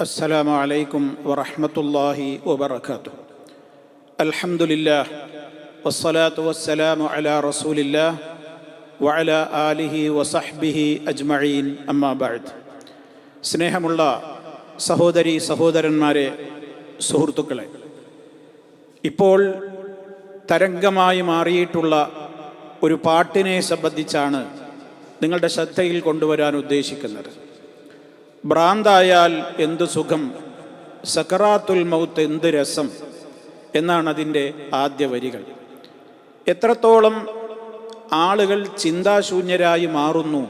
السلام عليكم ورحمة الله وبركاته الحمد لله والصلاة والسلام على رسول الله وعلى آله وصحبه أجمعين أما بعد സ്നേഹമുള്ള സഹോദരി സഹോദരന്മാരെ സുഹൃത്തുക്കളെ ഇപ്പോൾ തരംഗമായി മാറിയിട്ടുള്ള ഒരു പാട്ടിനെ സംബന്ധിച്ചാണ് നിങ്ങളുടെ ശ്രദ്ധയിൽ കൊണ്ടുവരാൻ ഉദ്ദേശിക്കുന്നത് ഭ്രാന്തായാൽ എന്തു സുഖം? സക്കറാത്തുൽ മൗത്ത് എന്ത് രസം? എന്നാണ് അതിന്റെ ആദ്യ വരികൾ. എത്രത്തോളം ആളുകൾ ചിന്താശൂന്യരായി മാറുന്നു?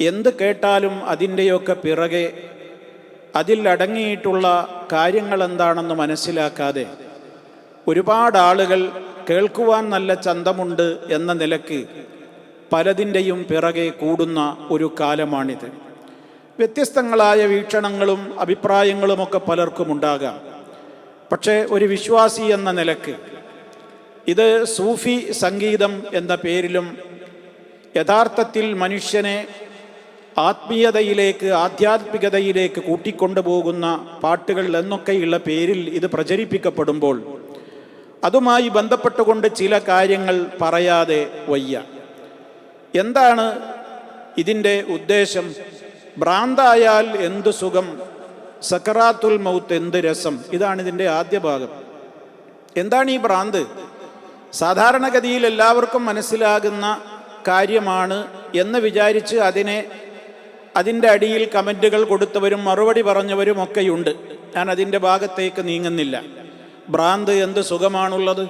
എന്ത് കേട്ടാലും അതിന്റെയൊക്കെ പിറകെ അതിൽ അടങ്ങിയിട്ടുള്ള കാര്യങ്ങൾ എന്താണെന്ന് മനസ്സിലാക്കാതെ ഒരുപാട് ആളുകൾ കേൾക്കുവാൻ നല്ല ചന്തമുണ്ട് എന്ന നിലയ്ക്ക് പലതിന്റെയും പിറകെ കൂടുന്ന ഒരു കാലമാണിത്. വ്യത്യസ്തങ്ങളായ വീക്ഷണങ്ങളും അഭിപ്രായങ്ങളുമൊക്കെ പലർക്കും ഉണ്ടാകാം പക്ഷേ ഒരു വിശ്വാസി എന്ന നിലയ്ക്ക് ഇത് സൂഫി സംഗീതം എന്ന പേരിലും യഥാർത്ഥത്തിൽ മനുഷ്യനെ ആത്മീയതയിലേക്ക് ആധ്യാത്മികതയിലേക്ക് കൂട്ടിക്കൊണ്ടുപോകുന്ന പാട്ടുകൾ എന്നൊക്കെയുള്ള പേരിൽ ഇത് പ്രചരിപ്പിക്കപ്പെടുമ്പോൾ അതുമായി ബന്ധപ്പെട്ടുകൊണ്ട് ചില കാര്യങ്ങൾ പറയാതെ വയ്യ. എന്താണ് ഇതിന്റെ ഉദ്ദേശം? ഭ്രാന്തായാൽ എന്ത് സുഖം? സക്കറാത്തുൽ മൗത്ത് എന്ത് രസം? ഇതാണ് ഇതിന്റെ ആദ്യ ഭാഗം. എന്താണ് ഈ ഭ്രാന്ത്? സാധാരണഗതിയിൽ എല്ലാവർക്കും മനസ്സിലാകുന്ന കാര്യമാണ് എന്ന് വിചാരിച്ച് അതിനെ അതിന്റെ അടിയിൽ കമന്റുകൾ കൊടുത്തവരും മറുപടി പറഞ്ഞവരും ഒക്കെയുണ്ട്. ഞാൻ അതിന്റെ ഭാഗത്തേക്ക് നീങ്ങുന്നില്ല. ഭ്രാന്ത് എന്ത് സുഖമാണുള്ളത്?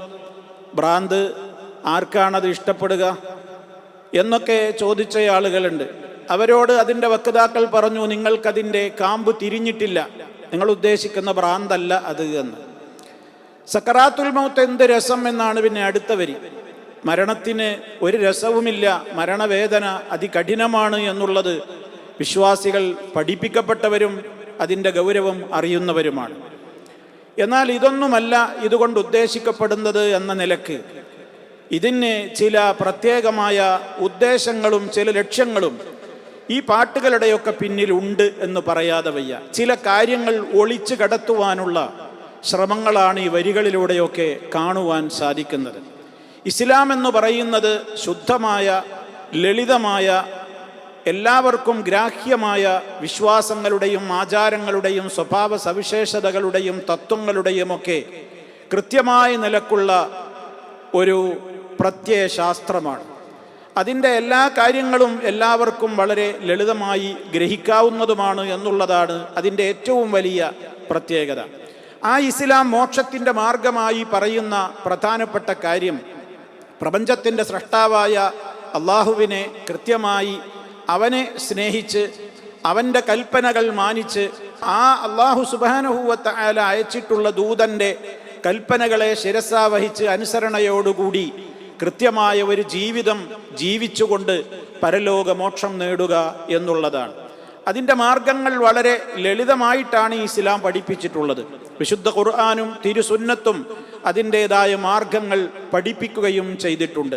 ഭ്രാന്ത് ആർക്കാണത് ഇഷ്ടപ്പെടുക എന്നൊക്കെ ചോദിച്ച ആളുകളുണ്ട്. അവരോട് അതിന്റെ വക്താക്കൾ പറഞ്ഞു നിങ്ങൾക്കതിന്റെ കാമ്പ് തിരിഞ്ഞിട്ടില്ല. നിങ്ങൾ ഉദ്ദേശിക്കുന്ന ഭ്രാന്തല്ല അത് എന്ന്. സക്കറാത്തുൽ മൗത്ത് എന്ത് രസം എന്നാണ് പിന്നെ അടുത്ത വരി. മരണത്തിന് ഒരു രസവുമില്ല മരണവേദന അതികഠിനമാണ് എന്നുള്ളത് വിശ്വാസികൾ പഠിപ്പിക്കപ്പെട്ടവരും അതിന്റെ ഗൗരവം അറിയുന്നവരുമാണ്. എന്നാൽ ഇതൊന്നുമല്ല ഇതുകൊണ്ട് ഉദ്ദേശിക്കപ്പെടുന്നത് എന്ന നിലയ്ക്ക്. ഇതിന് ചില പ്രത്യേകമായ ഉദ്ദേശങ്ങളും ചില ലക്ഷ്യങ്ങളും ഈ പാട്ടുകളുടെയൊക്കെ പിന്നിലുണ്ട് എന്ന് പറയാതെ വയ്യ. ചില കാര്യങ്ങൾ ഒളിച്ചു കടത്തുവാനുള്ള ശ്രമങ്ങളാണ് ഈ വരികളിലൂടെയൊക്കെ കാണുവാൻ സാധിക്കുന്നത്. ഇസ്ലാം എന്ന് പറയുന്നത് ശുദ്ധമായ ലളിതമായ എല്ലാവർക്കും ഗ്രാഹ്യമായ വിശ്വാസങ്ങളുടെയും ആചാരങ്ങളുടെയും സ്വഭാവ സവിശേഷതകളുടെയും തത്വങ്ങളുടെയുമൊക്കെ കൃത്യമായ നിലക്കുള്ള ഒരു പ്രത്യയശാസ്ത്രമാണ്. അതിന്റെ എല്ലാ കാര്യങ്ങളും എല്ലാവർക്കും വളരെ ലളിതമായി ഗ്രഹിക്കാവുന്നതുമാണ് എന്നുള്ളതാണ് അതിന്റെ ഏറ്റവും വലിയ പ്രത്യേകത. ആ ഇസ്ലാം മോക്ഷത്തിന്റെ മാർഗമായി പറയുന്ന പ്രധാനപ്പെട്ട കാര്യം പ്രപഞ്ചത്തിന്റെ സൃഷ്ടാവായ അള്ളാഹുവിനെ കൃത്യമായി അവനെ സ്നേഹിച്ച് അവന്റെ കൽപ്പനകൾ മാനിച്ച് ആ അള്ളാഹു സുബാനഹൂവത്ത് അയച്ചിട്ടുള്ള ദൂതന്റെ കൽപ്പനകളെ ശിരസാവഹിച്ച് അനുസരണയോടുകൂടി കൃത്യമായ ഒരു ജീവിതം ജീവിച്ചുകൊണ്ട് പരലോകമോക്ഷം നേടുക എന്നുള്ളതാണ്. അതിന്റെ മാർഗങ്ങൾ വളരെ ലളിതമായിട്ടാണ് ഇസ്ലാം പഠിപ്പിച്ചിട്ടുള്ളത്. വിശുദ്ധ ഖുർആാനും തിരുസുന്നത്തും അതിന്റെതായ മാർഗങ്ങൾ പഠിപ്പിക്കുകയും ചെയ്തിട്ടുണ്ട്.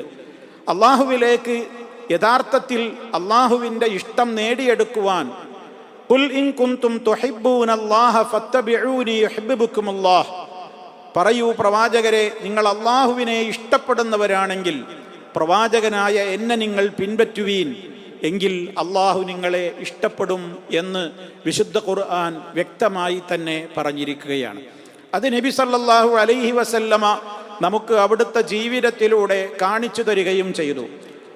അള്ളാഹുവിലേക്ക് യഥാർത്ഥത്തിൽ അള്ളാഹുവിന്റെ ഇഷ്ടം നേടിയെടുക്കുവാൻ കുൽ ഇൻ കുന്തും ഫത്തബിഊനി പറയൂ പ്രവാചകരെ നിങ്ങൾ അള്ളാഹുവിനെ ഇഷ്ടപ്പെടുന്നവരാണെങ്കിൽ പ്രവാചകനായ എന്നെ നിങ്ങൾ പിൻപറ്റുവീൻ. എങ്കിൽ അള്ളാഹു നിങ്ങളെ ഇഷ്ടപ്പെടും എന്ന് വിശുദ്ധ ഖുർആൻ വ്യക്തമായി തന്നെ പറഞ്ഞിരിക്കുകയാണ്. അത് നബി സല്ലല്ലാഹു അലൈഹി വസല്ലമ നമുക്ക് അവിടുത്തെ ജീവിതത്തിലൂടെ കാണിച്ചു തരികയും ചെയ്തു.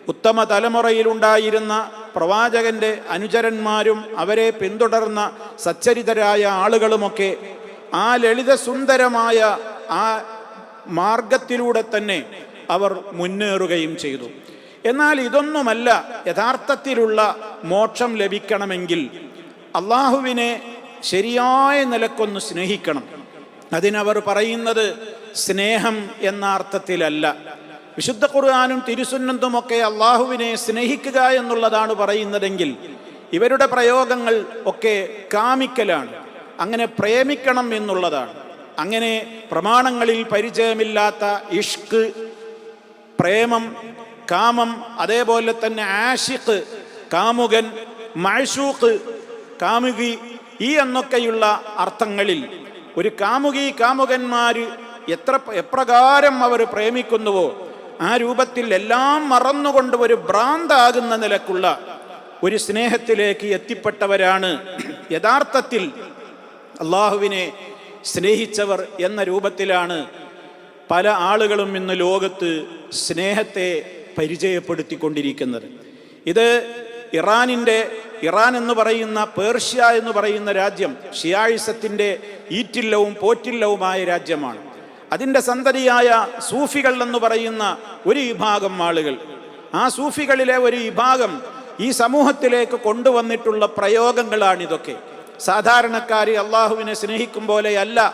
ഉത്തമ തലമുറയിലുണ്ടായിരുന്ന പ്രവാചകന്റെ അനുചരന്മാരും അവരെ പിന്തുടർന്ന സച്ചരിതരായ ആളുകളുമൊക്കെ ആ ലളിത സുന്ദരമായ ആ മാർഗത്തിലൂടെ തന്നെ അവർ മുന്നേറുകയും ചെയ്തു. എന്നാൽ ഇതൊന്നുമല്ല യഥാർത്ഥത്തിലുള്ള മോക്ഷം ലഭിക്കണമെങ്കിൽ അള്ളാഹുവിനെ ശരിയായ നിലക്കൊന്ന് സ്നേഹിക്കണം. അതിനവർ പറയുന്നത് സ്നേഹം എന്ന അർത്ഥത്തിലല്ല. വിശുദ്ധ ഖുർആാനും തിരുസുന്നന്തുമൊക്കെ അള്ളാഹുവിനെ സ്നേഹിക്കുക എന്നുള്ളതാണ് പറയുന്നതെങ്കിൽ ഇവരുടെ പ്രയോഗങ്ങൾ ഒക്കെ കാമിക്കലാണ്. അങ്ങനെ പ്രേമിക്കണം എന്നുള്ളതാണ്. അങ്ങനെ പ്രമാണങ്ങളിൽ പരിചയമില്ലാത്ത ഇഷ്ക് പ്രേമം കാമം അതേപോലെ തന്നെ ആഷിഖ് കാമുകൻ മഴഷൂഖ് കാമുകി ഈ എന്നൊക്കെയുള്ള അർത്ഥങ്ങളിൽ ഒരു കാമുകി കാമുകന്മാർ എത്ര എപ്രകാരം അവർ പ്രേമിക്കുന്നുവോ ആ രൂപത്തിൽ എല്ലാം മറന്നുകൊണ്ട് ഒരു ഭ്രാന്താകുന്ന നിലക്കുള്ള ഒരു സ്നേഹത്തിലേക്ക് എത്തിപ്പെട്ടവരാണ്. യഥാർത്ഥത്തിൽ അള്ളാഹുവിനെ സ്നേഹിച്ചവർ എന്ന രൂപത്തിലാണ് പല ആളുകളും ഇന്ന് ലോകത്ത് സ്നേഹത്തെ പരിചയപ്പെടുത്തിക്കൊണ്ടിരിക്കുന്നത്. ഇത് ഇറാനിന്റെ ഇറാൻ എന്ന് പറയുന്ന പേർഷ്യ എന്ന് പറയുന്ന രാജ്യം ഷിയാഴിസത്തിന്റെ ഈറ്റില്ലവും പോറ്റില്ലവുമായ രാജ്യമാണ്. അതിന്റെ സന്തതിയായ സൂഫികൾ എന്ന് പറയുന്ന ഒരു വിഭാഗം ആളുകൾ. ആ സൂഫികളിലെ ഒരു വിഭാഗം ഈ സമൂഹത്തിലേക്ക് കൊണ്ടുവന്നിട്ടുള്ള പ്രയോഗങ്ങളാണിതൊക്കെ. സാധാരണക്കാരി അള്ളാഹുവിനെ സ്നേഹിക്കും പോലെയല്ല.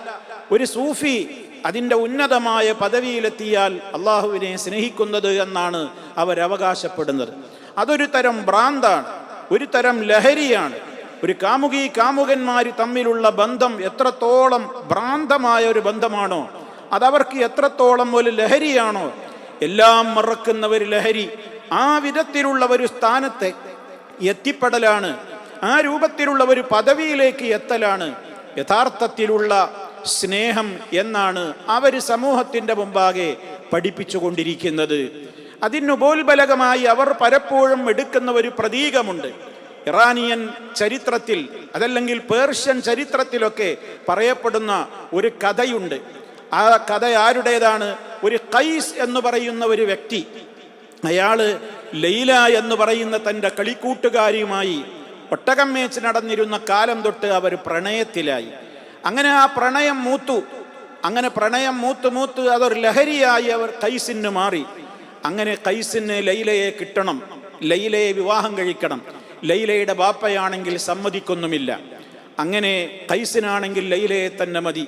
ഒരു സൂഫി അതിന്റെ ഉന്നതമായ പദവിയിലെത്തിയാൽ അള്ളാഹുവിനെ സ്നേഹിക്കുന്നത് എന്നാണ് അവരവകാശപ്പെടുന്നത് അതൊരു തരം ഭ്രാന്താണ് ഒരു തരം ലഹരിയാണ്. ഒരു കാമുകി കാമുകന്മാർ തമ്മിലുള്ള ബന്ധം എത്രത്തോളം ഭ്രാന്തമായ ഒരു ബന്ധമാണോ അതവർക്ക് എത്രത്തോളം ഒരു ലഹരിയാണോ എല്ലാം മറക്കുന്ന ഒരു ലഹരി. ആ വിധത്തിലുള്ള ഒരു സ്ഥാനത്തെ എത്തിപ്പെടലാണ് ആ രൂപത്തിലുള്ള ഒരു പദവിയിലേക്ക് എത്തലാണ്. യഥാർത്ഥത്തിലുള്ള സ്നേഹം എന്നാണ് അവർ സമൂഹത്തിന്റെ മുമ്പാകെ പഠിപ്പിച്ചുകൊണ്ടിരിക്കുന്നത്. അതിനുപോൽബലകമായി അവർ പലപ്പോഴും എടുക്കുന്ന ഒരു പ്രതീകമുണ്ട്. ഇറാനിയൻ ചരിത്രത്തിൽ അതല്ലെങ്കിൽ പേർഷ്യൻ ചരിത്രത്തിലൊക്കെ പറയപ്പെടുന്ന ഒരു കഥയുണ്ട്. ആ കഥ ആരുടേതാണ്? ഒരു കൈസ് എന്ന് പറയുന്ന ഒരു വ്യക്തി. അയാൾ ലൈല എന്ന് പറയുന്ന തന്റെ കളിക്കൂട്ടുകാരിയുമായി ഒട്ടകം മേച്ച് നടന്നിരുന്ന കാലം തൊട്ട് അവർ പ്രണയത്തിലായി. അങ്ങനെ ആ പ്രണയം മൂത്തു. അങ്ങനെ പ്രണയം മൂത്ത് മൂത്ത് അതൊരു ലഹരിയായി അവർ കൈസിന് മാറി. അങ്ങനെ കൈസിന് ലൈലയെ കിട്ടണം. ലൈലയെ വിവാഹം കഴിക്കണം. ലൈലയുടെ ബാപ്പയാണെങ്കിൽ സമ്മതിക്കൊന്നുമില്ല. അങ്ങനെ കൈസിനാണെങ്കിൽ ലൈലയെ തന്നെ മതി.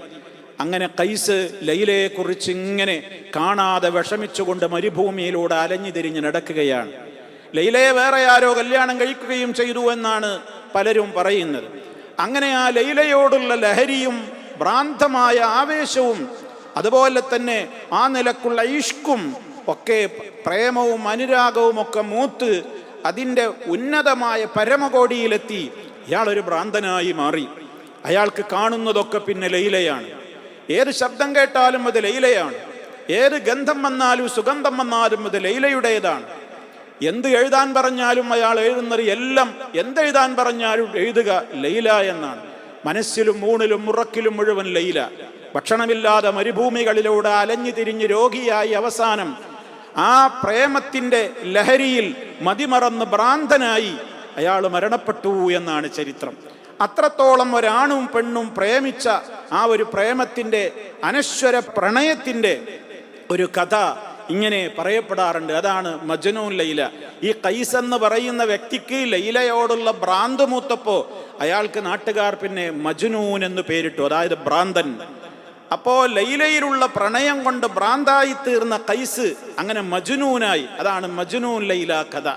അങ്ങനെ കൈസ് ലൈലയെക്കുറിച്ച് ഇങ്ങനെ കാണാതെ വിഷമിച്ചുകൊണ്ട് മരുഭൂമിയിലൂടെ അലഞ്ഞു തിരിഞ്ഞ് നടക്കുകയാണ്. ലൈലയെ വേറെ ആരോ കല്യാണം കഴിക്കുകയും ചെയ്തു എന്നാണ് പലരും പറയുന്നത്. അങ്ങനെ ആ ലൈലയോടുള്ള ലഹരിയും ഭ്രാന്തമായ ആവേശവും അതുപോലെ തന്നെ ആ നിലക്കുള്ള ഇഷ്കും ഒക്കെ പ്രേമവും അനുരാഗവും ഒക്കെ മൂത്ത് അതിന്റെ ഉന്നതമായ പരമകോടിയിലെത്തി. ഇയാളൊരു ഭ്രാന്തനായി മാറി. അയാൾക്ക് കാണുന്നതൊക്കെ പിന്നെ ലൈലയാണ്. ഏത് ശബ്ദം കേട്ടാലും അത് ലൈലയാണ്. ഏത് ഗന്ധം വന്നാലും സുഗന്ധം വന്നാലും അത് ലൈലയുടേതാണ്. എന്ത് എഴുതാൻ പറഞ്ഞാലും അയാൾ എഴുതുന്നത് എല്ലാം എന്തെഴുതാൻ പറഞ്ഞാലും എഴുതുക ലൈല എന്നാണ്. മനസ്സിലും മൂണിലും മുറക്കിലും മുഴുവൻ ലൈല. ഭക്ഷണമില്ലാതെ മരുഭൂമികളിലൂടെ അലഞ്ഞു തിരിഞ്ഞ് രോഗിയായി അവസാനം ആ പ്രേമത്തിന്റെ ലഹരിയിൽ മതിമറന്ന് ഭ്രാന്തനായി അയാൾ മരണപ്പെട്ടു എന്നാണ് ചരിത്രം. അത്രത്തോളം ഒരാണും പെണ്ണും പ്രേമിച്ച ആ ഒരു പ്രേമത്തിന്റെ അനശ്വര പ്രണയത്തിന്റെ ഒരു കഥ ഇങ്ങനെ പറയപ്പെടാറുണ്ട്. അതാണ് മജനൂൻ ലൈല. ഈ കൈസ് എന്ന് പറയുന്ന വ്യക്തിക്ക് ലൈലയോടുള്ള ഭ്രാന്ത് മൂത്തപ്പോ അയാൾക്ക് നാട്ടുകാർ പിന്നെ മജനൂൻ എന്ന് പേരിട്ടു. അതായത് ഭ്രാന്തൻ. അപ്പോ ലൈലയിലുള്ള പ്രണയം കൊണ്ട് ഭ്രാന്തായി തീർന്ന കൈസ് അങ്ങനെ മജുനൂനായി. അതാണ് മജുനൂൻ ലൈല കഥ.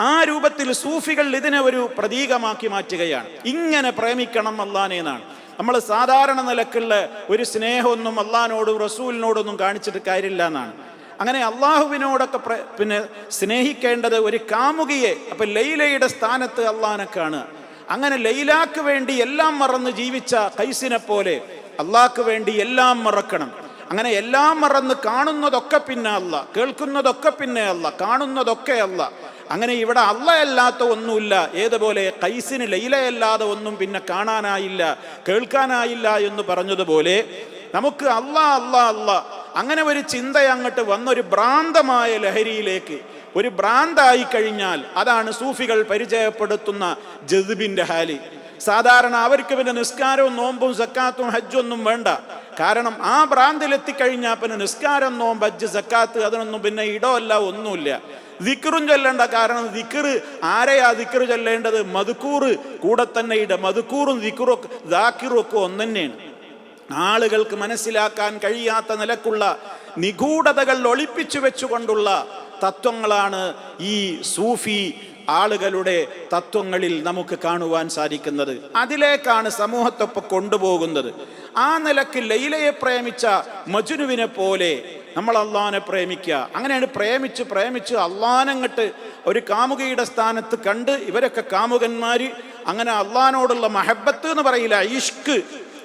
ആ രൂപത്തിൽ സൂഫികൾ ഇതിനെ ഒരു പ്രതീകമാക്കി മാറ്റുകയാണ്. ഇങ്ങനെ പ്രേമിക്കണം അള്ളാനേന്നാണ് നമ്മൾ സാധാരണ നിലക്കുള്ള ഒരു സ്നേഹമൊന്നും അള്ളഹാനോടും റസൂലിനോടൊന്നും കാണിച്ചിട്ട് കാര്യമില്ല എന്നാണ്. അങ്ങനെ അള്ളാഹുവിനോടൊക്കെ പിന്നെ സ്നേഹിക്കേണ്ടത് ഒരു കാമുകിയെ അപ്പൊ ലൈലയുടെ സ്ഥാനത്ത് അള്ളഹാനെ കാണുക. അങ്ങനെ ലൈലാക്ക് വേണ്ടി എല്ലാം മറന്ന് ജീവിച്ച കൈസിനെ പോലെ അള്ളാഹ്ക്ക് വേണ്ടി എല്ലാം മറക്കണം. അങ്ങനെ എല്ലാം മറന്ന് കാണുന്നതൊക്കെ പിന്നെ അല്ല കേൾക്കുന്നതൊക്കെ പിന്നെ അല്ല കാണുന്നതൊക്കെ അല്ല അങ്ങനെ ഇവിടെ അല്ല അല്ലാത്ത ഒന്നുമില്ല. ഏതുപോലെ കൈസിന് ലൈലയല്ലാതെ ഒന്നും പിന്നെ കാണാനായില്ല കേൾക്കാനായില്ല എന്ന് പറഞ്ഞതുപോലെ നമുക്ക് അല്ല അല്ല അല്ല. അങ്ങനെ ഒരു ചിന്ത അങ്ങോട്ട് വന്നൊരു ഭ്രാന്തമായ ലഹരിയിലേക്ക് ഒരു ഭ്രാന്തായി കഴിഞ്ഞാൽ അതാണ് സൂഫികൾ പരിചയപ്പെടുത്തുന്ന ജദുബിന്റെ ഹാലി. സാധാരണ അവർക്ക് പിന്നെ നിസ്കാരവും നോമ്പും സക്കാത്തും ഹജ്ജൊന്നും വേണ്ട. കാരണം ആ ഭ്രാന്തിലെത്തിക്കഴിഞ്ഞാൽ പിന്നെ നിസ്കാരം നോമ്പ് ഹജ്ജ് സക്കാത്ത് അതിനൊന്നും പിന്നെ ഇടമല്ല ഒന്നുമില്ല. ദിക്കറും ചൊല്ലേണ്ട കാരണം ദിക്കറ് ആരെയാ ദിക്കറ് ചൊല്ലേണ്ടത്? മധുക്കൂറ് കൂടെ തന്നെ ഇട. മധുക്കൂറും ദിക്കറും ഒക്കെ ദാക്കിറും ഒക്കെ ഒന്നു തന്നെയാണ് ആളുകൾക്ക് മനസ്സിലാക്കാൻ കഴിയാത്ത നിലക്കുള്ള നിഗൂഢതകൾ ഒളിപ്പിച്ചു വെച്ചുകൊണ്ടുള്ള തത്വങ്ങളാണ് ഈ സൂഫി ആളുകളുടെ തത്വങ്ങളിൽ നമുക്ക് കാണുവാൻ സാധിക്കുന്നത്. അതിലേക്കാണ് സമൂഹത്തൊപ്പം കൊണ്ടുപോകുന്നത്. ആ നിലയ്ക്ക് ലൈലയെ പ്രേമിച്ച മജുനുവിനെ പോലെ നമ്മൾ അള്ളഹാനെ പ്രേമിക്കുക. അങ്ങനെയാണ് പ്രേമിച്ച് പ്രേമിച്ച് അള്ളഹാനങ്ങട്ട് ഒരു കാമുകയുടെ സ്ഥാനത്ത് കണ്ട് ഇവരൊക്കെ കാമുകന്മാര് അങ്ങനെ അള്ളഹാനോടുള്ള മഹബത്ത് എന്ന് പറയില്ല ഇഷ്ക്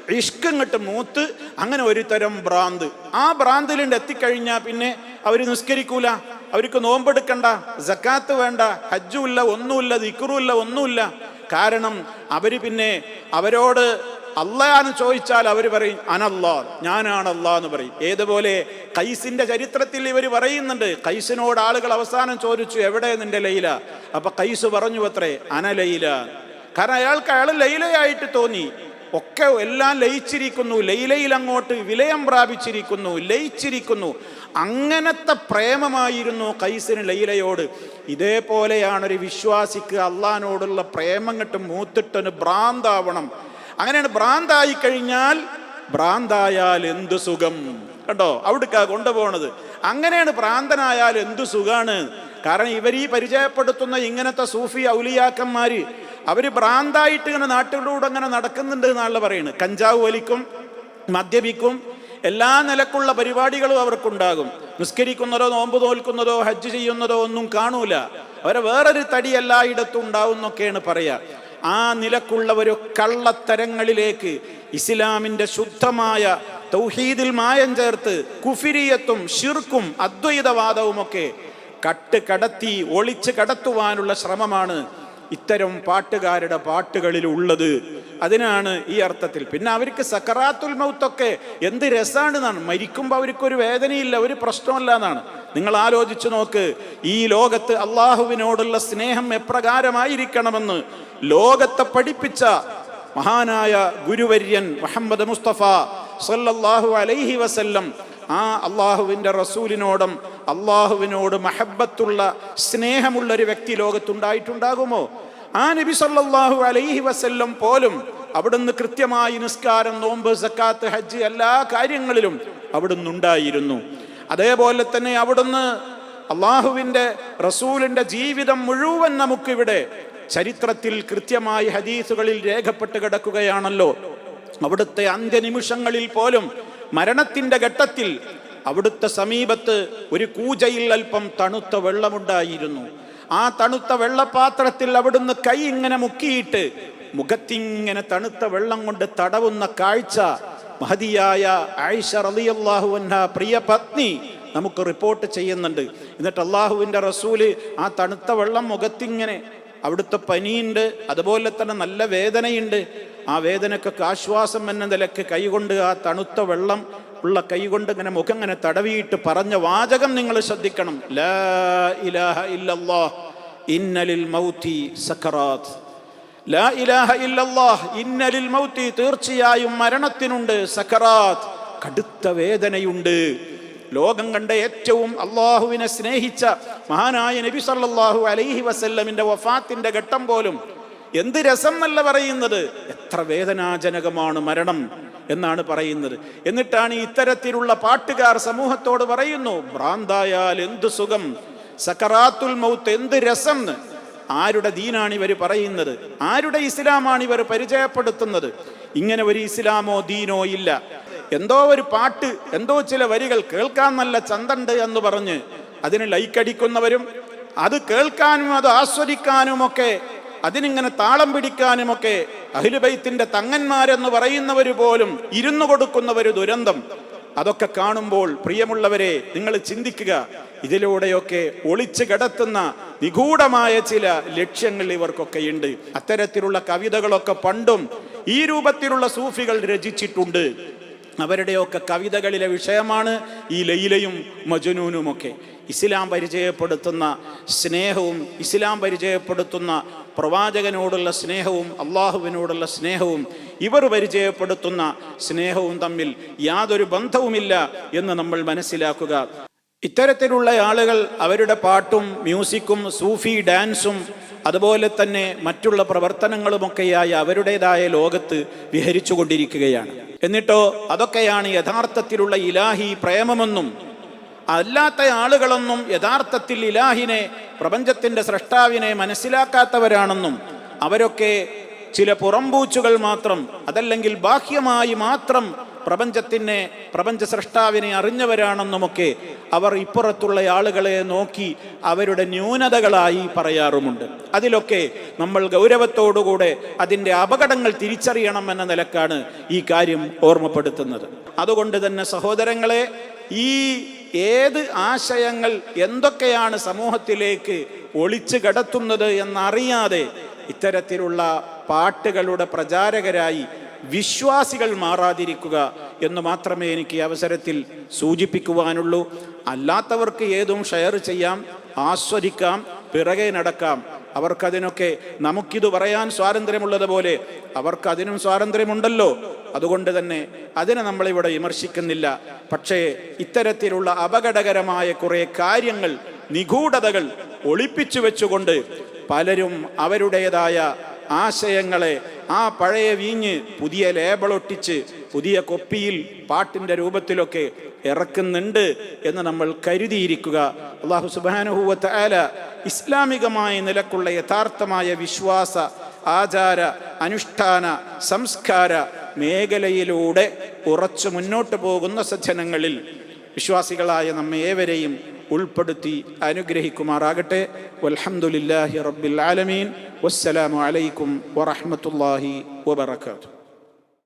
ഇഷ്ക് ഇങ്ങോട്ട് മൂത്ത് അങ്ങനെ ഒരു തരം ഭ്രാന്ത്. ആ ഭ്രാന്തിലുണ്ട് എത്തിക്കഴിഞ്ഞാൽ പിന്നെ അവർ നിസ്കരിക്കൂല. അവർക്ക് നോമ്പെടുക്കണ്ട ജക്കാത്ത് വേണ്ട ഹജ്ജുമില്ല ഒന്നുമില്ല ദിക്കറുമില്ല ഒന്നുമില്ല കാരണം അവർ പിന്നെ അവരോട് അള്ളയാന്ന് ചോദിച്ചാൽ അവർ പറയും അനല്ലാ ഞാനാണ് അല്ലാ എന്ന് പറയും. ഏതുപോലെ കൈസിന്റെ ചരിത്രത്തിൽ ഇവർ പറയുന്നുണ്ട് കൈസിനോട് ആളുകൾ അവസാനം ചോദിച്ചു എവിടെ നിന്റെ ലൈല? അപ്പൊ കൈസ് പറഞ്ഞു അത്രേ അനലൈല കാരണം അയാൾക്ക് അയാൾ ലൈലയായിട്ട് തോന്നി. ഒക്കെ എല്ലാം ലയിച്ചിരിക്കുന്നു. ലൈലയിൽ അങ്ങോട്ട് വിലയം പ്രാപിച്ചിരിക്കുന്നു. ലയിച്ചിരിക്കുന്നു. അങ്ങനത്തെ പ്രേമമായിരുന്നു കൈസിന് ലൈലയോട്. ഇതേപോലെയാണ് ഒരു വിശ്വാസിക്ക് അള്ളഹാനോടുള്ള പ്രേമം കിട്ടും മൂത്തിട്ടൊന്ന് ഭ്രാന്താവണം. അങ്ങനെയാണ് ഭ്രാന്തായി കഴിഞ്ഞാൽ ഭ്രാന്തായാൽ എന്തു സുഖം? കണ്ടോ? അവിടേക്കാ കൊണ്ടുപോണത്. അങ്ങനെയാണ് ഭ്രാന്തനായാൽ എന്തു സുഖാണ്? കാരണം ഇവർ ഈ പരിചയപ്പെടുത്തുന്ന ഇങ്ങനത്തെ സൂഫി ഔലിയാക്കന്മാര് അവർ ഭ്രാന്തായിട്ട് ഇങ്ങനെ നാട്ടിലൂടെ അങ്ങനെ നടക്കുന്നുണ്ട് എന്നാണല്ലോ പറയുന്നത്. കഞ്ചാവ് വലിക്കും മദ്യപിക്കും എല്ലാ നിലക്കുള്ള പരിപാടികളും അവർക്കുണ്ടാകും. നിസ്കരിക്കുന്നതോ നോമ്പ് തോൽക്കുന്നതോ ഹജ്ജ് ചെയ്യുന്നതോ ഒന്നും കാണൂല. അവരെ വേറൊരു തടി എല്ലായിടത്തും ഉണ്ടാവും എന്നൊക്കെയാണ് പറയുക. ആ നിലക്കുള്ള ഒരു കള്ളത്തരങ്ങളിലേക്ക് ഇസ്ലാമിന്റെ ശുദ്ധമായ തൗഹീദിൽ മായം ചേർത്ത് കുഫിരിയത്തും ഷിർക്കും അദ്വൈതവാദവുമൊക്കെ കട്ട് കടത്തി ഒളിച്ച് കടത്തുവാനുള്ള ശ്രമമാണ് ഇത്തരം പാട്ടുകാരുടെ പാട്ടുകളിൽ ഉള്ളത്. അതിനാണ് ഈ അർത്ഥത്തിൽ. പിന്നെ അവർക്ക് സക്കറാത്തുൽ മൗത്തൊക്കെ എന്ത് രസാണെന്നാണ്. മരിക്കുമ്പോൾ അവർക്കൊരു വേദനയില്ല ഒരു പ്രശ്നമല്ല എന്നാണ്. നിങ്ങൾ ആലോചിച്ചു നോക്ക് ഈ ലോകത്ത് അള്ളാഹുവിനോടുള്ള സ്നേഹം എപ്രകാരമായിരിക്കണമെന്ന് ലോകത്തെ പഠിപ്പിച്ച മഹാനായ ഗുരുവര്യൻ മുഹമ്മദ് മുസ്തഫ സല്ലല്ലാഹു അലൈഹി വസല്ലം ആ അള്ളാഹുവിന്റെ റസൂലിനോടും അള്ളാഹുവിനോട് മഹബത്തുള്ള സ്നേഹമുള്ള ഒരു വ്യക്തി ലോകത്തുണ്ടായിട്ടുണ്ടാകുമോ? ആ നബി സല്ലാഹു അലൈഹി വസല്ലം പോലും അവിടുന്ന് കൃത്യമായി നിസ്കാരം നോമ്പ് സക്കാത്ത് ഹജ്ജ് എല്ലാ കാര്യങ്ങളിലും അവിടുന്ന് ഉണ്ടായിരുന്നു അതേപോലെ തന്നെ അവിടുന്ന് അള്ളാഹുവിന്റെ റസൂലിന്റെ ജീവിതം മുഴുവൻ നമുക്കിവിടെ ചരിത്രത്തിൽ കൃത്യമായി ഹദീസുകളിൽ രേഖപ്പെട്ട് കിടക്കുകയാണല്ലോ. അവിടുത്തെ അന്ത്യനിമിഷങ്ങളിൽ പോലും മരണത്തിന്റെ ഘട്ടത്തിൽ അവിടുത്തെ സമീപത്ത് ഒരു കൂജയിൽ അല്പം തണുത്ത വെള്ളമുണ്ടായിരുന്നു. ആ തണുത്ത വെള്ളപാത്രത്തിൽ അവിടുന്ന് കൈ ഇങ്ങനെ മുക്കിയിട്ട് മുഖത്തിങ്ങനെ തണുത്ത വെള്ളം കൊണ്ട് തടവുന്ന കാഴ്ച മഹതിയായ ആയിഷ റളിയല്ലാഹു അൻഹ പ്രിയ പത്നി നമുക്ക് റിപ്പോർട്ട് ചെയ്യുന്നുണ്ട്. എന്നിട്ട് അള്ളാഹുവിന്റെ റസൂൽ ആ തണുത്ത വെള്ളം മുഖത്തിങ്ങനെ അവിടുത്തെ പനിയുണ്ട് അതുപോലെ തന്നെ നല്ല വേദനയുണ്ട്. ആ വേദനക്കൊക്കെ ആശ്വാസം എന്ന നിലയ്ക്ക് കൈകൊണ്ട് ആ തണുത്ത വെള്ളം ഉള്ള കൈകൊണ്ട് ഇങ്ങനെ മുഖം ഇങ്ങനെ തടവിയിട്ട് പറഞ്ഞ വാചകം നിങ്ങൾ ശ്രദ്ധിക്കണം. ലാ ഇലാഹ ഇന്നലിൽ മൗതി സക്കറാത്ത് ലാ ഇലാഹ ഇന്നലിൽ മൗതി തീർച്ചയായും മരണത്തിനുണ്ട് സക്കറാത്ത് കടുത്ത വേദനയുണ്ട്. ലോകം കണ്ട ഏറ്റവും അള്ളാഹുവിനെ സ്നേഹിച്ച മഹാനായ നബി സല്ലാഹു അലൈഹി വസല്ലമിന്റെ വഫാത്തിന്റെ ഘട്ടം പോലും എന്ത് രസം എന്നല്ല പറയുന്നത്? എത്ര വേദനാജനകമാണ് മരണം. എന്നാണ് പറയുന്നത്. എന്നിട്ടാണ് ഇത്തരത്തിലുള്ള പാട്ടുകാർ സമൂഹത്തോട് പറയുന്നു ഭ്രാന്തായാൽ എന്ത് സുഖം? സക്കറാത്തുൽ മൗത്ത് എന്ത് രസം? ആരുടെ ദീനാണ് ഇവർ പറയുന്നത്? ആരുടെ ഇസ്ലാമാണ് ഇവർ പരിചയപ്പെടുത്തുന്നത്? ഇങ്ങനെ ഒരു ഇസ്ലാമോ ദീനോ ഇല്ല. എന്തോ ഒരു പാട്ട് എന്തോ ചില വരികൾ കേൾക്കാൻ നല്ല ചന്തണ്ട് എന്ന് പറഞ്ഞ് അതിന് ലൈക്കടിക്കുന്നവരും അത് കേൾക്കാനും അത് ആസ്വദിക്കാനുമൊക്കെ അതിനിങ്ങനെ താളം പിടിക്കാനുമൊക്കെ അഹിലുബൈത്തിന്റെ തങ്ങന്മാരെന്ന് പറയുന്നവർ പോലും ഇരുന്നു കൊടുക്കുന്ന ഒരു ദുരന്തം. അതൊക്കെ കാണുമ്പോൾ പ്രിയമുള്ളവരെ നിങ്ങൾ ചിന്തിക്കുക ഇതിലൂടെയൊക്കെ ഒളിച്ചു കിടത്തുന്ന നിഗൂഢമായ ചില ലക്ഷ്യങ്ങൾ ഇവർക്കൊക്കെ ഉണ്ട്. അത്തരത്തിലുള്ള കവിതകളൊക്കെ പണ്ടും ഈ രൂപത്തിലുള്ള സൂഫികൾ രചിച്ചിട്ടുണ്ട്. അവരുടെയൊക്കെ കവിതകളിലെ വിഷയമാണ് ഈ ലൈലയും മജുനൂനുമൊക്കെ. ഇസ്ലാം പരിചയപ്പെടുത്തുന്ന സ്നേഹവും ഇസ്ലാം പരിചയപ്പെടുത്തുന്ന പ്രവാചകനോടുള്ള സ്നേഹവും അള്ളാഹുവിനോടുള്ള സ്നേഹവും ഇവർ പരിചയപ്പെടുത്തുന്ന സ്നേഹവും തമ്മിൽ യാതൊരു ബന്ധവുമില്ല എന്ന് നമ്മൾ മനസ്സിലാക്കുക. ഇത്തരത്തിലുള്ള ആളുകൾ അവരുടെ പാട്ടും മ്യൂസിക്കും സൂഫി ഡാൻസും അതുപോലെ തന്നെ മറ്റുള്ള പ്രവർത്തനങ്ങളുമൊക്കെയായി അവരുടേതായ ലോകത്ത് വിഹരിച്ചു കൊണ്ടിരിക്കുകയാണ് എന്നിട്ടോ അതൊക്കെയാണ് യഥാർത്ഥത്തിലുള്ള ഇലാഹി പ്രേമമെന്നും അല്ലാത്ത ആളുകളൊന്നും യഥാർത്ഥത്തിൽ ഇലാഹിനെ പ്രപഞ്ചത്തിന്റെ സൃഷ്ടാവിനെ മനസ്സിലാക്കാത്തവരാണെന്നും അവരൊക്കെ ചില പുറംപൂച്ചുകൾ മാത്രം അതല്ലെങ്കിൽ ബാഹ്യമായി മാത്രം പ്രപഞ്ചത്തിനെ പ്രപഞ്ച സൃഷ്ടാവിനെ അറിഞ്ഞവരാണെന്നുമൊക്കെ അവർ ഇപ്പുറത്തുള്ള ആളുകളെ നോക്കി അവരുടെ ന്യൂനതകളായി പറയാറുമുണ്ട്. അതിലൊക്കെ നമ്മൾ ഗൗരവത്തോടുകൂടെ അതിന്റെ അപകടങ്ങൾ തിരിച്ചറിയണം എന്ന നിലക്കാണ് ഈ കാര്യം ഓർമ്മപ്പെടുത്തുന്നത്. അതുകൊണ്ട് തന്നെ സഹോദരങ്ങളെ ഈ ഏത് ആശയങ്ങൾ എന്തൊക്കെയാണ് സമൂഹത്തിലേക്ക് ഒളിച്ചു കടത്തുന്നത് എന്നറിയാതെ ഇത്തരത്തിലുള്ള പാട്ടുകളുടെ പ്രചാരകരായി വിശ്വാസികൾ മാറാതിരിക്കുക എന്ന് മാത്രമേ എനിക്ക് അവസരത്തിൽ സൂചിപ്പിക്കുവാനുള്ളൂ. അല്ലാത്തവർക്ക് ഏതും ഷെയർ ചെയ്യാം ആസ്വദിക്കാം പിറകെ നടക്കാം. അവർക്കതിനൊക്കെ നമുക്കിത് പറയാൻ സ്വാതന്ത്ര്യമുള്ളതുപോലെ അവർക്ക് അതിനും സ്വാതന്ത്ര്യമുണ്ടല്ലോ. അതുകൊണ്ട് തന്നെ അതിനെ നമ്മളിവിടെ വിമർശിക്കുന്നില്ല. പക്ഷേ ഇത്തരത്തിലുള്ള അപകടകരമായ കുറെ കാര്യങ്ങൾ നിഗൂഢതകൾ ഒളിപ്പിച്ചു വെച്ചുകൊണ്ട് പലരും അവരുടേതായ ആശയങ്ങളെ ആ പഴയ വീഞ്ഞ് പുതിയ ലേബളൊട്ടിച്ച് പുതിയ കൊപ്പിയിൽ പാട്ടിന്റെ രൂപത്തിലൊക്കെ ഇറക്കുന്നുണ്ട് എന്ന് നമ്മൾ കരുതിയിരിക്കുക. അള്ളാഹു സുബാനുഹൂവത്ത് ആല ഇസ്ലാമികമായ നിലക്കുള്ള യഥാർത്ഥമായ വിശ്വാസ ആചാര അനുഷ്ഠാന സംസ്കാര മേഖലയിലൂടെ ഉറച്ചു മുന്നോട്ട് പോകുന്ന സജ്ജനങ്ങളിൽ വിശ്വാസികളായ നമ്മെ ഏവരെയും ഉൾപ്പെടുത്തി അനുഗ്രഹിക്കുമാറാകട്ടെ. വൽഹംദുലില്ലാഹി റബ്ബിൽ ആലമീൻ. വസ്സലാമു അലൈക്കും വറഹ്മത്തുള്ളാഹി വബറകാതുഹു.